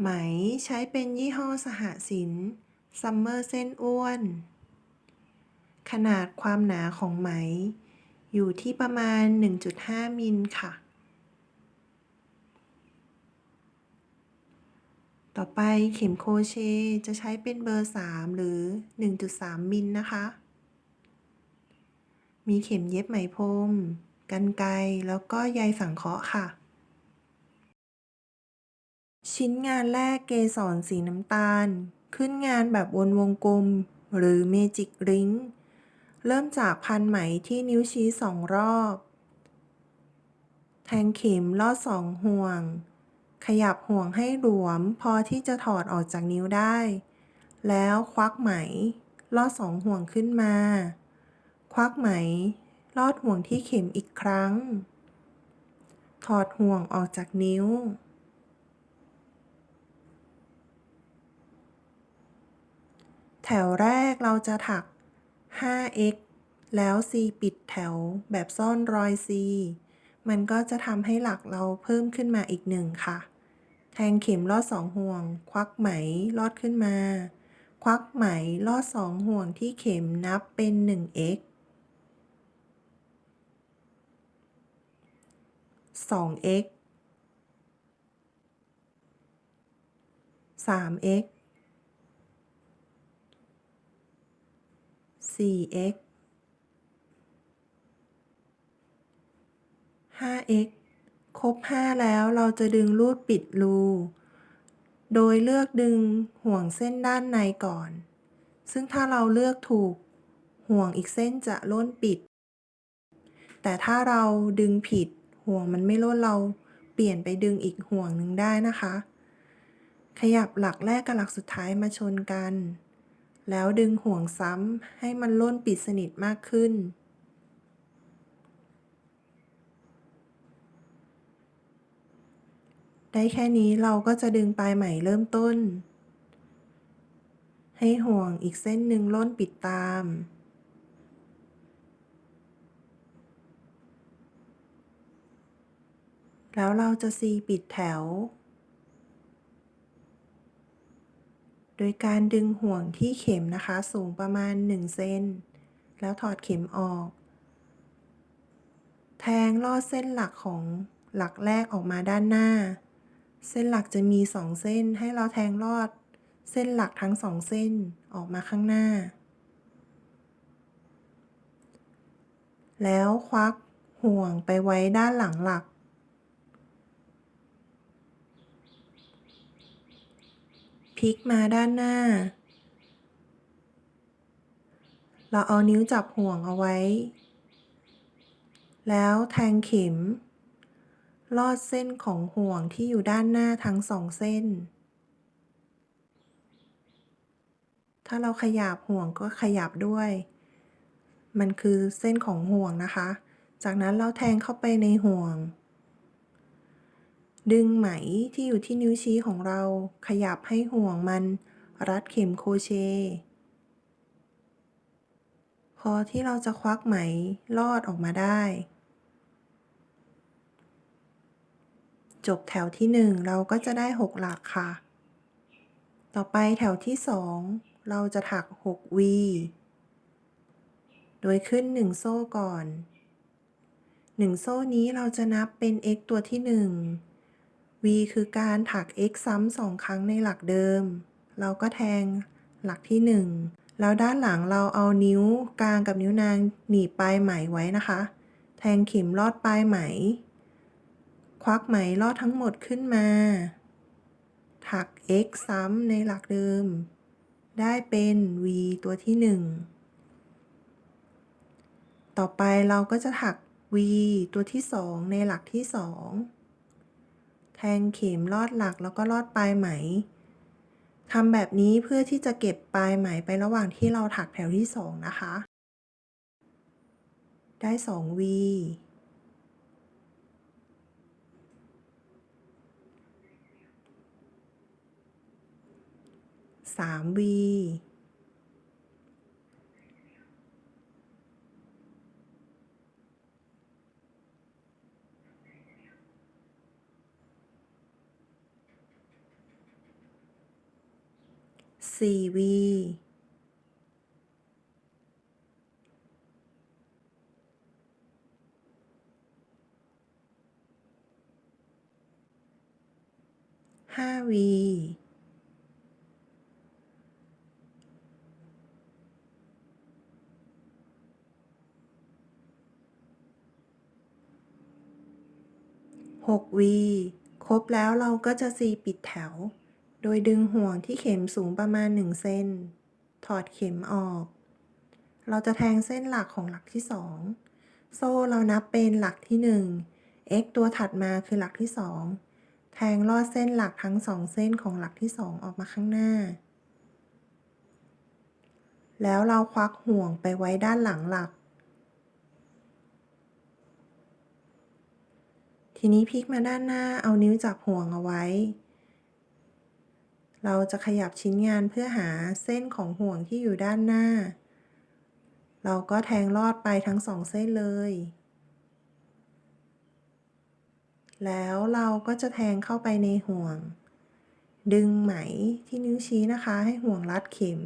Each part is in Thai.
ไหมใช้เป็นยี่ห้อสหสินซัมเมอร์เส้นอ้วน ขนาดความหนาของไหม อยู่ที่ประมาณ 1.5 มิลค่ะ ต่อไปเข็มโคเชจะใช้เป็นเบอร์ 3 หรือ 1.3 มิลนะคะ มีเข็มเย็บไหมพรมกันไกแล้วก็ใยสังเคราะห์ค่ะ ชิ้นงานแรกเกสรสีน้ำตาล ขึ้นงานแบบวนวงกลม หรือเมจิกริงเริ่มจากพันไหมที่นิ้วชี้สองรอบ แทงเข็มลอดสองห่วง ขยับห่วงให้หลวม พอที่จะถอดออกจากนิ้วได้ แล้วควักไหม ลอดสองห่วงขึ้นมา ควักไหม ลอดห่วงที่เข็มอีกครั้ง ถอดห่วงออกจากนิ้ว แถวแรกเราจะถัก 5x แล้ว c ปิดแถวแบบซ่อนรอย c มันก็จะทำให้หลักเราเพิ่มขึ้นมาอีกหนึ่งค่ะ แทงเข็มลอดสองห่วง ควักไหมลอดขึ้นมา ควักไหมลอดสองห่วงที่เข็มนับเป็น 1x 2x 3x 4x 5x ครบ 5 แล้วเราจะดึงลูดปิดรู โดยเลือกดึงห่วงเส้นด้านในก่อน ซึ่งถ้าเราเลือกถูก ห่วงอีกเส้นจะล่นปิด แต่ถ้าเราดึงผิด ห่วงมันไม่ล่นเราเปลี่ยนไปดึงอีกห่วงหนึ่งได้นะคะ ขยับหลักแรกกับหลักสุดท้ายมาชนกัน แล้วดึงห่วงซ้ำให้มันล่นปิดสนิทมากขึ้น ได้แค่นี้เราก็จะดึงปลายไหมเริ่มต้น ให้ห่วงอีกเส้นหนึ่งล่นปิดตามแล้วเราจะซีปิดแถว โดยการดึงห่วงที่เข็มนะคะ สูงประมาณ 1 เซน แล้วถอดเข็มออก แทงลอดเส้นหลักของหลักแรกออกมาด้านหน้า เส้นหลักจะมี 2 เส้น ให้เราแทงลอด เส้นหลักทั้งสองเส้นออกมาข้างหน้า แล้วควักห่วงไปไว้ด้านหลังหลัก พลิกมาด้านหน้า เราเอานิ้วจับห่วงเอาไว้ แล้วแทงเข็ม ลอดเส้นของห่วงที่อยู่ด้านหน้าทั้งสองเส้น ถ้าเราขยับห่วงก็ขยับด้วย มันคือเส้นของห่วงนะคะ จากนั้นเราแทงเข้าไปในห่วง ดึงไหมที่อยู่ที่นิ้วชี้ของเราขยับให้ห่วงมัน รัดเข็มโคเช พอที่เราจะควักไหมลอดออกมาได้ จบแถวที่ 1 เราก็จะได้ 6 หลักค่ะ ต่อไปแถวที่ 2 เราจะถัก 6 V โดยขึ้น 1 โซ่ก่อน 1 โซ่นี้เราจะนับเป็น x ตัวที่ 1 v คือการถัก x ซ้ำสองครั้งในหลักเดิม เราก็แทงหลักที่ 1 แล้วด้านหลังเราเอานิ้วกลางกับนิ้วนางหนีบปลายไหมไว้นะคะ แทงเข็มลอดปลายไหม ควักไหมลอดทั้งหมดขึ้นมา ถัก x ซ้ำในหลักเดิม ได้เป็น v ตัวที่ 1 ต่อไปเราก็จะถัก v ตัวที่ 2 ในหลักที่ 2 แทงเข็มลอดหลักแล้วก็ลอดปลายไหมทำแบบนี้เพื่อที่จะเก็บปลายไหมไประหว่างที่เราถักแถวที่ 2 นะคะ ได้ 2 v 3 v 4 V 5 V 6 V ครบแล้วเราก็จะ C ปิดแถว โดยดึงห่วงที่เข็มสูงประมาณ 1 เซน ถอดเข็มออก เราจะแทงเส้นหลักของหลักที่ 2 โซ่เรานับเป็นหลักที่ 1 x ตัวถัดมาคือหลักที่ 2 แทงลอดเส้นหลักทั้ง 2 เส้นของหลักที่ 2 ออกมาข้างหน้า แล้วเราควักห่วงไปไว้ด้านหลังหลัก ทีนี้พลิกมาด้านหน้าเอานิ้วจับห่วงเอาไว้ เราจะขยับชิ้นงานเพื่อหาเส้นของห่วงที่อยู่ด้านหน้า เราก็แทงลอดไปทั้งสองเส้นเลย แล้วเราก็จะแทงเข้าไปในห่วง ดึงไหมที่นิ้วชี้นะคะให้ห่วงรัดเข็ม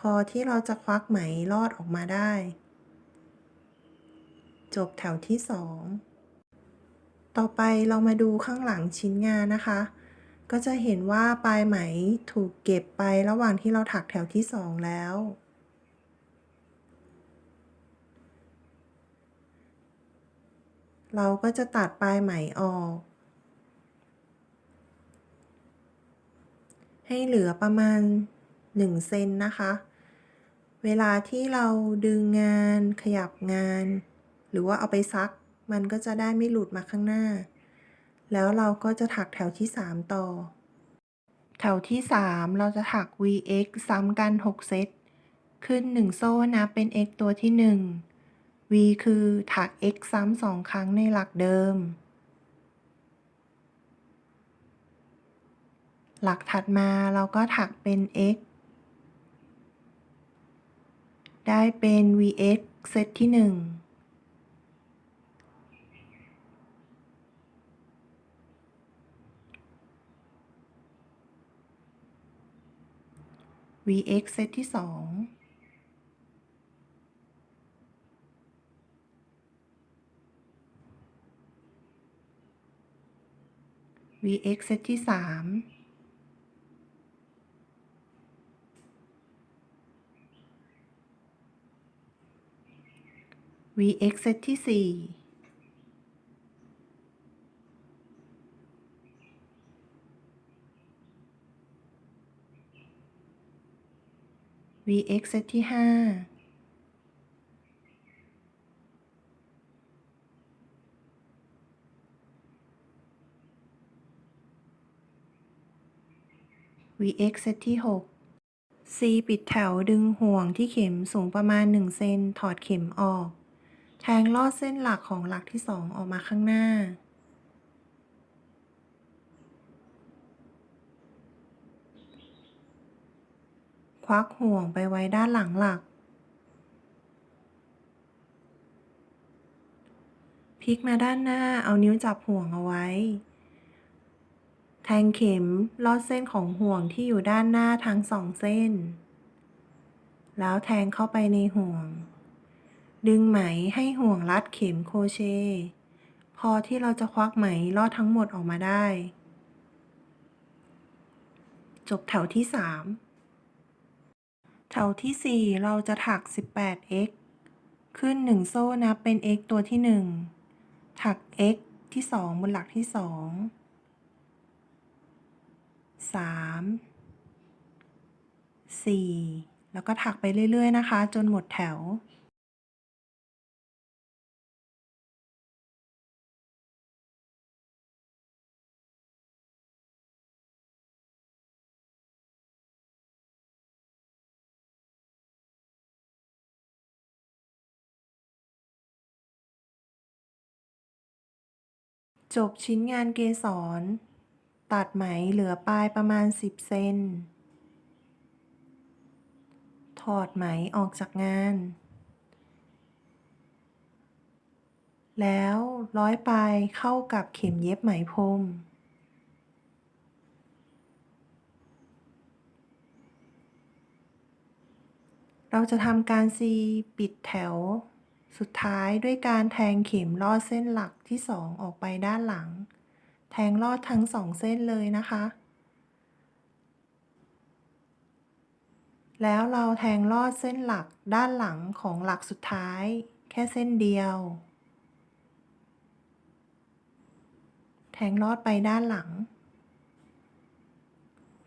พอที่เราจะควักไหมลอดออกมาได้ จบแถวที่สอง ต่อไปเรามาดูข้างหลังชิ้นงานนะคะ ก็จะเห็นว่าปลายไหมถูกเก็บไประหว่างที่เราถักแถวที่สองแล้ว เราก็จะตัดปลายไหมออก ให้เหลือประมาณ 1 เซนนะคะ เวลาที่เราดึงงานขยับงาน หรือว่าเอาไปซัก มันก็จะได้ไม่หลุดมาข้างหน้า แล้วเราก็จะถักแถวที่ 3 ต่อ แถวที่ 3 เราจะถัก VX ซ้ำกัน 6 เซต ขึ้น 1 โซ่นับเป็น X ตัวที่ 1 V คือถัก X ซ้ำ2ครั้งในหลักเดิม หลักถัดมาเราก็ถักเป็น X ได้เป็น VX เซตที่ 1 vx เซตที่สองว x เซตที่สามว x เซตที่สี่ VX เซตที่5 VX เซตที่6 C ปิดแถวดึงห่วงที่เข็มสูงประมาณ 1 เซนถอดเข็มออก แทงลอดเส้นหลักของหลักที่ 2 ออกมาข้างหน้า วักห่วงไปไว้ด้านหลังหลัก พลิกมาด้านหน้าเอานิ้วจับห่วงเอาไว้ แทงเข็มลอดเส้นของห่วงที่อยู่ด้านหน้าทั้งสองเส้น แล้วแทงเข้าไปในห่วง ดึงไหมให้ห่วงรัดเข็มโครเชต์พอที่เราจะควักไหมลอดทั้งหมดออกมาได้จบแถวที่3 แถวที่ 4 เราจะถัก 18x ขึ้น 1 โซ่นะเป็น x ตัวที่ 1 ถัก x ที่ 2 บนหลักที่ 2 3 4 แล้วก็ถักไปเรื่อย ๆ นะคะ จนหมดแถว จบชิ้นงานเกสร ตัดไหมเหลือปลายประมาณ 10 เซน ถอดไหมออกจากงาน แล้วร้อยปลายเข้ากับเข็มเย็บไหมพรมเราจะทำการซีปิดแถว สุดท้ายด้วยการแทงเข็มลอดเส้นหลักที่สองออกไปด้านหลัง แทงลอดทั้งสองเส้นเลยนะคะ แล้วเราแทงลอดเส้นหลักด้านหลังของหลักสุดท้าย แค่เส้นเดียว แทงลอดไปด้านหลัง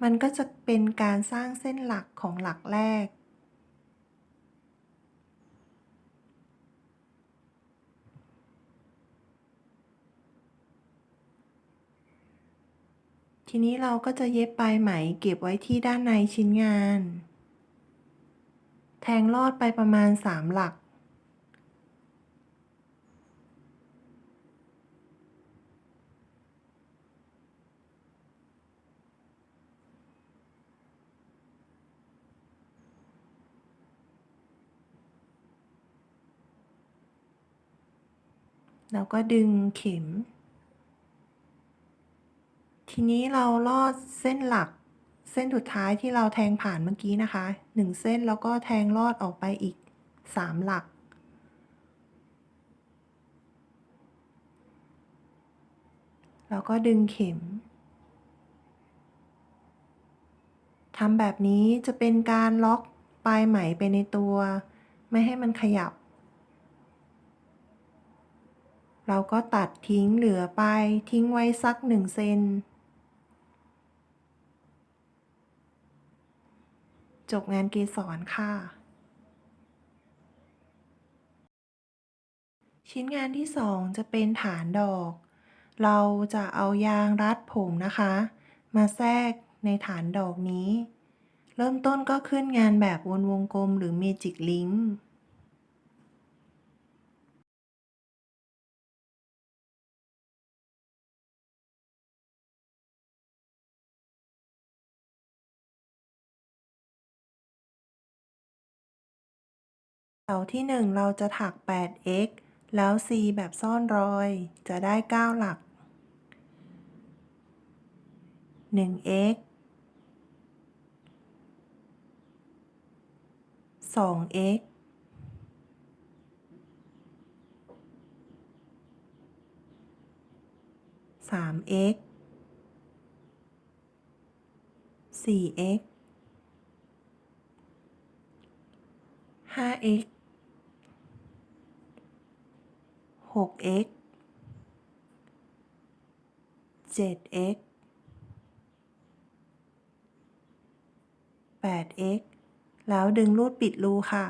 มันก็จะเป็นการสร้างเส้นหลักของหลักแรก ทีนี้เราก็จะเย็บปลายไหมเก็บไว้ที่ด้านในชิ้นงาน แทงลอดไปประมาณ 3 หลัก แล้วก็ดึงเข็ม ทีนี้เราลอดเส้นหลักเส้นสุดท้ายที่เราแทงผ่านเมื่อกี้นะคะหนึ่งเส้นแล้วก็แทงลอดออกไปอีกสามหลัก แล้วก็ดึงเข็มทำแบบนี้จะเป็นการล็อกปลายไหมไปในตัว ไม่ให้มันขยับ เราก็ตัดทิ้งเหลือไปทิ้งไว้สักหนึ่งเซน จบงานเกสรค่ะ ชิ้นงานที่สองจะเป็นฐานดอก เราจะเอายางรัดผมนะคะ มาแทรกในฐานดอกนี้ เริ่มต้นก็ขึ้นงานแบบวนวงกลมหรือเมจิกลิง แถวที่ 1 เราจะถัก 8x แล้ว C แบบซ่อนรอย จะได้ 9 หลัก 1x 2x 3x 4x 5x 6x 7x 8x แล้วดึงรูดปิดรูค่ะ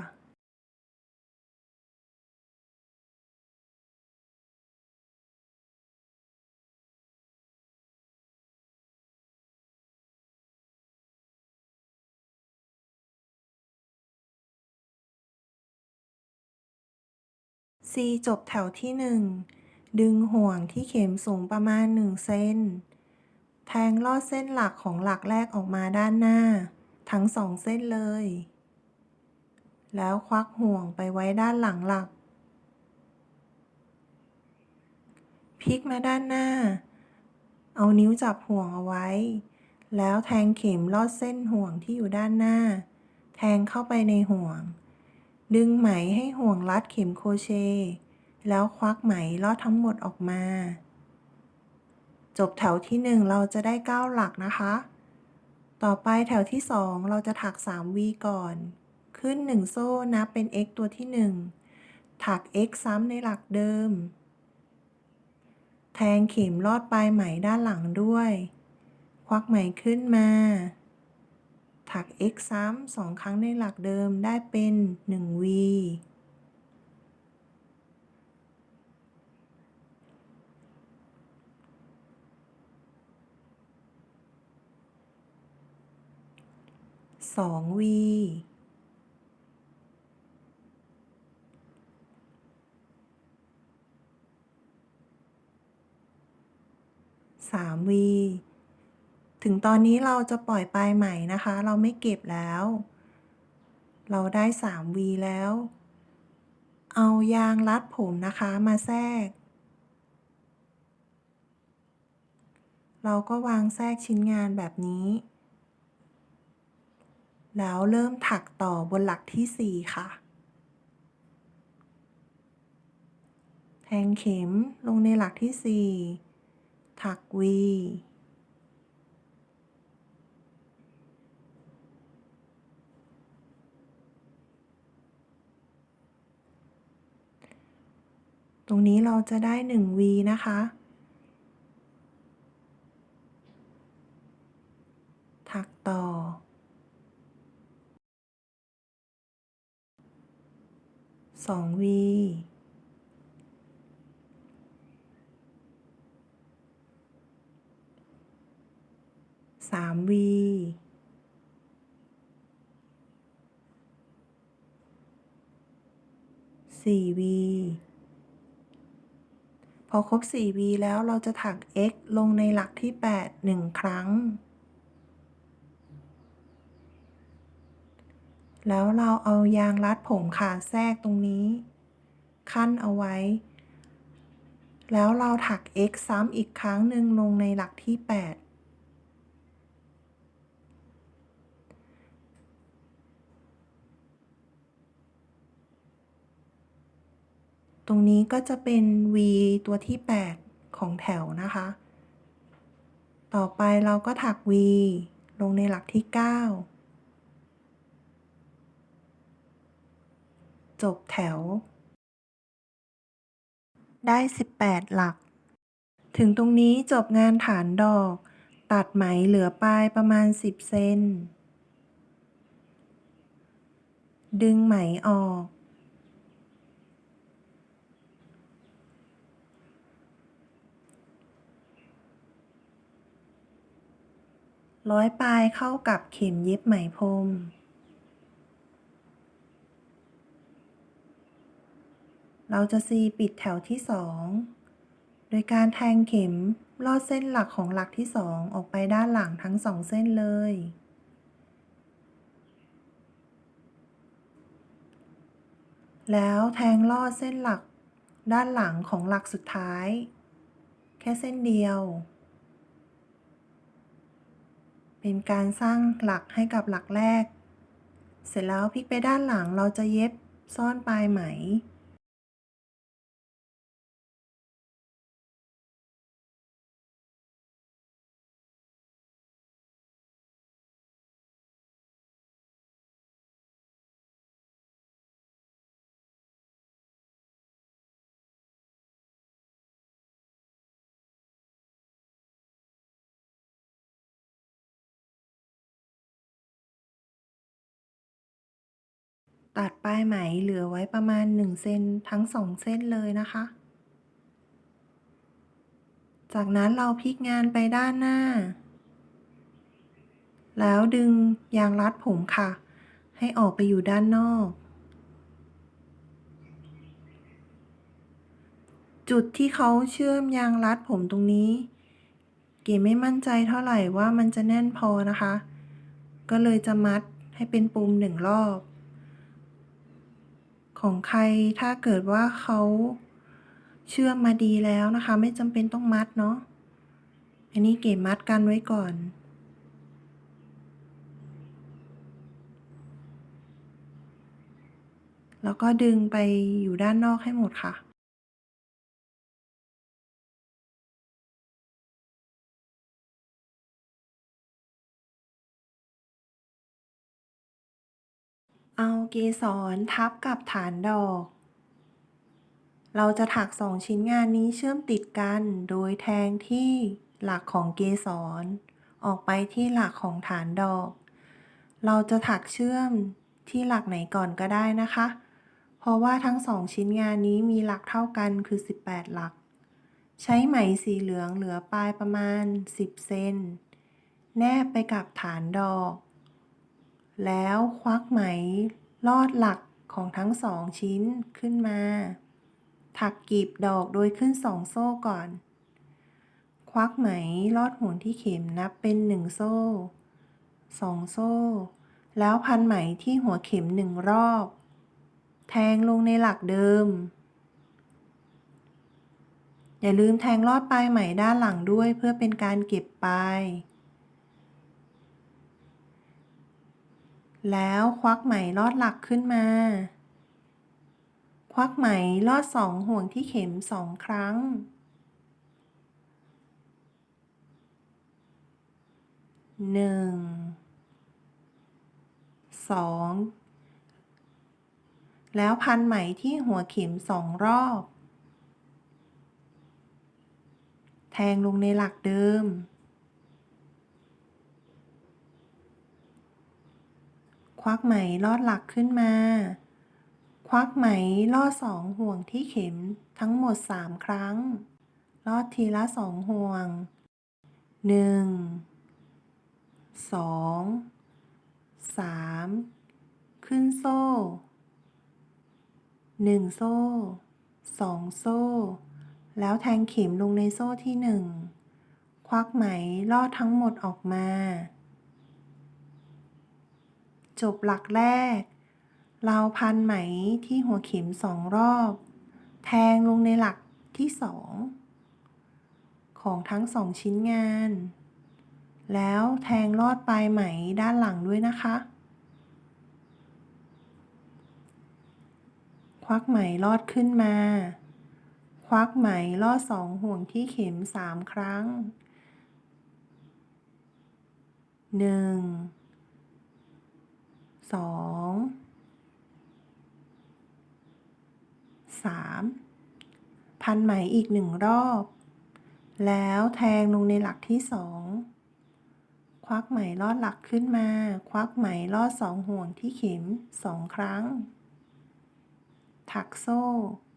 C จบแถวที่ 1 ดึงห่วงที่เข็มสูงประมาณ 1 เซน แทงลอดเส้นหลักของหลักแรกออกมาด้านหน้า ทั้งสองเส้นเลย แล้วควักห่วงไปไว้ด้านหลังหลัก พลิกมาด้านหน้า เอานิ้วจับห่วงเอาไว้ แล้วแทงเข็มลอดเส้นห่วงที่อยู่ด้านหน้า แทงเข้าไปในห่วง ดึงไหมให้ห่วงรัดเข็มโคเชต์แล้วควักไหมลอดทั้งหมดออกมา จบแถวที่ 1 เราจะได้ 9 หลักนะคะ ต่อไปแถวที่ 2 เราจะถัก 3V ก่อน ขึ้น 1 โซ่นับเป็น x ตัวที่ 1 ถัก x ซ้ำในหลักเดิม แทงเข็มลอดปลายไหมด้านหลังด้วย ควักไหมขึ้นมา ถัก x ซ้ำสองครั้งในหลักเดิมได้เป็น 1v สอง v สาม v ถึงตอนนี้เราจะปล่อยปลายใหม่นะคะ เราไม่เก็บแล้ว เราได้ 3V แล้ว เอายางรัดผมนะคะมาแทรก เราก็วางแทรกชิ้นงานแบบนี้ แล้วเริ่มถักต่อบนหลักที่ 4 ค่ะ แทงเข็มลงในหลักที่ 4 ถัก V ตรงนี้เราจะได้1 V นะคะ ถักต่อ 2 V 3 V 4 V พ อครบ 4 V แล้วเราจะถัก X ลงในหลักที่ 8 1 ครั้ง แล้วเราเอายางรัดผมค่ะแทรกตรงนี้ ขั้นเอาไว้ แล้วเราถัก X ซ้ำอีกครั้งหนึ่งลงในหลักที่ 8 ตรงนี้ก็จะเป็น V ตัวที่ 8 ของแถวนะคะ ต่อไปเราก็ถัก V ลงในหลักที่ 9 จบแถว ได้ 18 หลัก ถึงตรงนี้จบงานฐานดอก ตัดไหมเหลือปลายประมาณ 10 เซน ดึงไหมออก ร้อยปลายเข้ากับเข็มเย็บไหมพรมเราจะซีปิดแถวที่สองโดยการแทงเข็มลอดเส้นหลักของหลักที่สองออกไปด้านหลังทั้งสองเส้นเลย แล้วแทงลอดเส้นหลักด้านหลังของหลักสุดท้าย แค่เส้นเดียว เป็นการสร้างหลักให้กับหลักแรก เสร็จแล้วพลิกไปด้านหลังเราจะเย็บซ่อนปลายไหม ตัดปลายไหมเหลือไว้ประมาณ 1 เซนทั้ง 2 เส้นเลยนะคะ จากนั้นเราพลิกงานไปด้านหน้า แล้วดึงยางรัดผมค่ะ ให้ออกไปอยู่ด้านนอก จุดที่เขาเชื่อมยางรัดผมตรงนี้ เก๋ไม่มั่นใจเท่าไหร่ว่ามันจะแน่นพอนะคะ ก็เลยจะมัดให้เป็นปุ่มหนึ่งรอบ ของใครถ้าเกิดว่าเขาเชื่อมมาดีแล้วนะคะ ไม่จำเป็นต้องมัดเนาะอันนี้เก็บมัดกันไว้ก่อน แล้วก็ดึงไปอยู่ด้านนอกให้หมดค่ะ เอาเกสรทับกับฐานดอก เราจะถักสองชิ้นงานนี้เชื่อมติดกันโดยแทงที่หลักของเกสร ออกไปที่หลักของฐานดอก เราจะถักเชื่อมที่หลักไหนก่อนก็ได้นะคะ เพราะว่าทั้งสองชิ้นงานนี้มีหลักเท่ากันคือ 18 หลัก ใช้ไหมสีเหลืองเหลือปลายประมาณ 10 เซน แนบไปกับฐานดอก แล้วควักไหมลอดหลักของทั้งสองชิ้นขึ้นมา ถักกีบดอกโดยขึ้นสองโซ่ก่อน ควักไหมลอดห่วงที่เข็มนับเป็นหนึ่งโซ่สองโซ่ แล้วพันไหมที่หัวเข็มหนึ่งรอบ แทงลงในหลักเดิม อย่าลืมแทงลอดปลายไหมด้านหลังด้วยเพื่อเป็นการเก็บปลาย แล้วควักไหมลอดหลักขึ้นมา ควักไหมลอดสองห่วงที่เข็มสองครั้ง หนึ่ง สอง แล้วพันไหมที่หัวเข็มสองรอบ แทงลงในหลักเดิม ควักไหมลอดหลักขึ้นมา ควักไหมลอดสองห่วงที่เข็มทั้งหมดสามครั้ง ลอดทีละสองห่วงหนึ่งสองสามขึ้นโซ่หนึ่งโซ่สองโซ่ แล้วแทงเข็มลงในโซ่ที่หนึ่งควักไหมลอดทั้งหมดออกมา จบหลักแรก เราพันไหมที่หัวเข็มสองรอบ แทงลงในหลักที่สองของทั้งสองชิ้นงาน แล้วแทงลอดปลายไหมด้านหลังด้วยนะคะ ควักไหมลอดขึ้นมา ควักไหมลอดสองห่วงที่เข็มสามครั้งหนึ่ง สองสามพันไหมอีกหนึ่งรอบ แล้วแทงลงในหลักที่สองควักไหมลอดหลักขึ้นมา ควักไหมลอดสองห่วงที่เข็มสองครั้ง ถักโซ่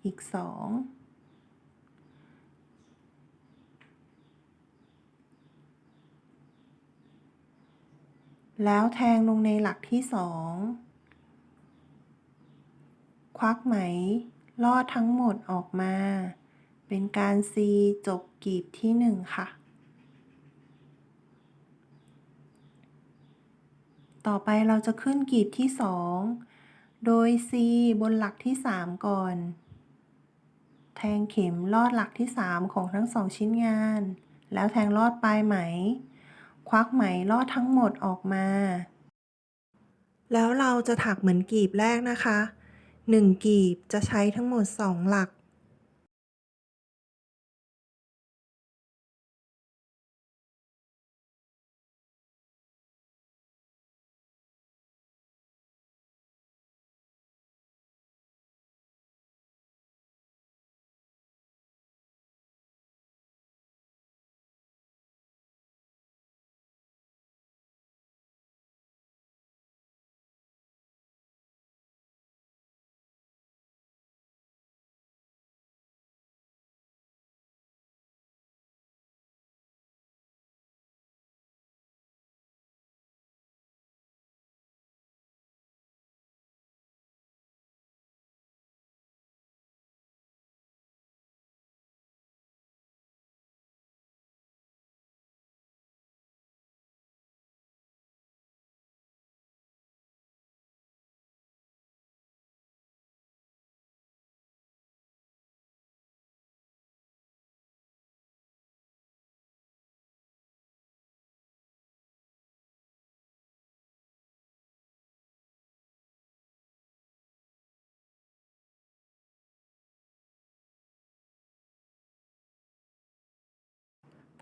อีกสอง แล้วแทงลงในหลักที่สอง ควักไหม ลอดทั้งหมดออกมา เป็นการซีจบกีบที่หนึ่งค่ะ ต่อไปเราจะขึ้นกีบที่สอง โดย C บนหลักที่3ก่อน แทงเข็มลอดหลักที่3ของทั้งสองชิ้นงาน แล้วแทงลอดปลายไหม ควักไหมลอดทั้งหมดออกมา แล้วเราจะถักเหมือนกีบแรกนะคะ 1 กีบจะใช้ทั้งหมด 2 หลัก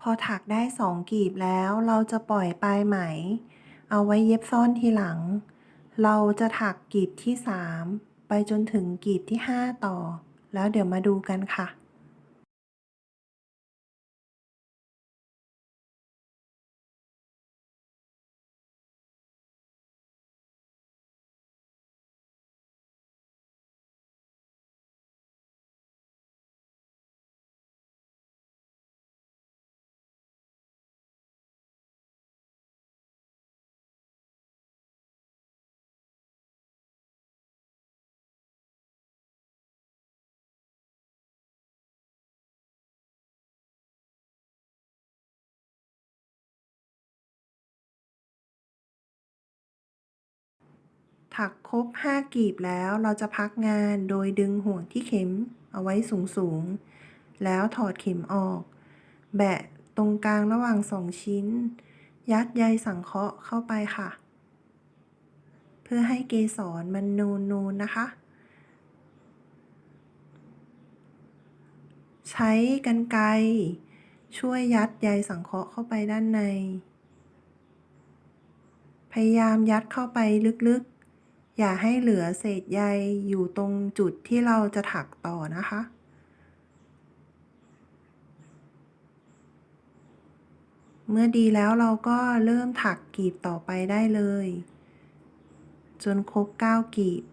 พอถักได้สองกีบแล้วเราจะปล่อยปลายไหม เอาไว้เย็บซ่อนทีหลัง เราจะถักกีบที่สามไปจนถึงกีบที่ห้าต่อ แล้วเดี๋ยวมาดูกันค่ะ ถักครบ 5 กีบแล้วเราจะพักงานโดยดึงห่วงที่เข็มเอาไว้สูงๆแล้วถอดเข็มออก แบะตรงกลางระหว่างสองชิ้น ยัดใยสังเคราะห์เข้าไปค่ะปพื่อให้เกสรมันนูนๆนนะคะ ใช้กรรไกรช่วยยัดใยสังเคราะห์เข้าไปด้านใน พยายามยัดเข้าไปลึกๆ อย่าให้เหลือเศษใยอยู่ตรงจุดที่เราจะถักต่อนะคะ เมื่อดีแล้วเราก็เริ่มถักกีบต่อไปได้เลย จนครบ 9 กีบ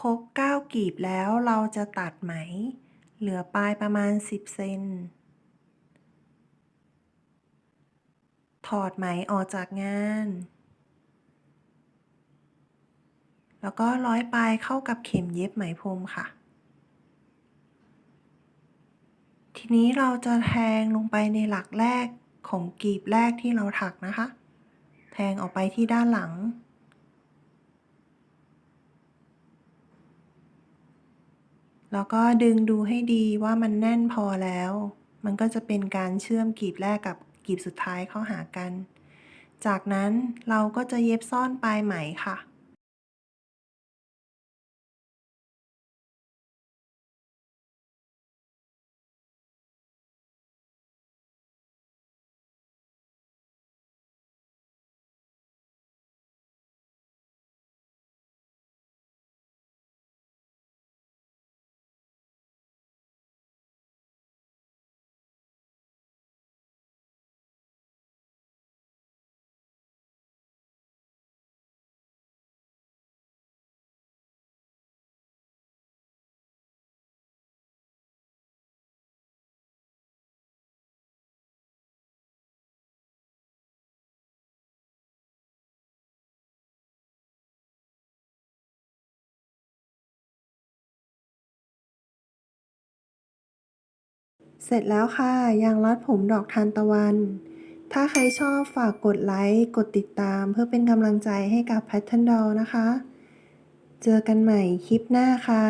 ครบ9กีบแล้วเราจะตัดไหม เหลือปลายประมาณ 10 เซน ถอดไหมออกจากงาน แล้วก็ร้อยปลายเข้ากับเข็มเย็บไหมพรมค่ะ ทีนี้เราจะแทงลงไปในหลักแรกของกีบแรกที่เราถักนะคะ แทงออกไปที่ด้านหลัง แล้วก็ดึงดูให้ดีว่ามันแน่นพอแล้ว มันก็จะเป็นการเชื่อมกีบแรกกับกีบสุดท้ายเข้าหากัน จากนั้นเราก็จะเย็บซ่อนปลายไหมค่ะ เสร็จแล้วค่ะยางรัดผมดอกทานตะวัน ถ้าใครชอบฝากกดไลค์ กดติดตาม เพื่อเป็นกำลังใจให้กับแพทเทิร์นดอลนะคะ เจอกันใหม่คลิปหน้าค่ะ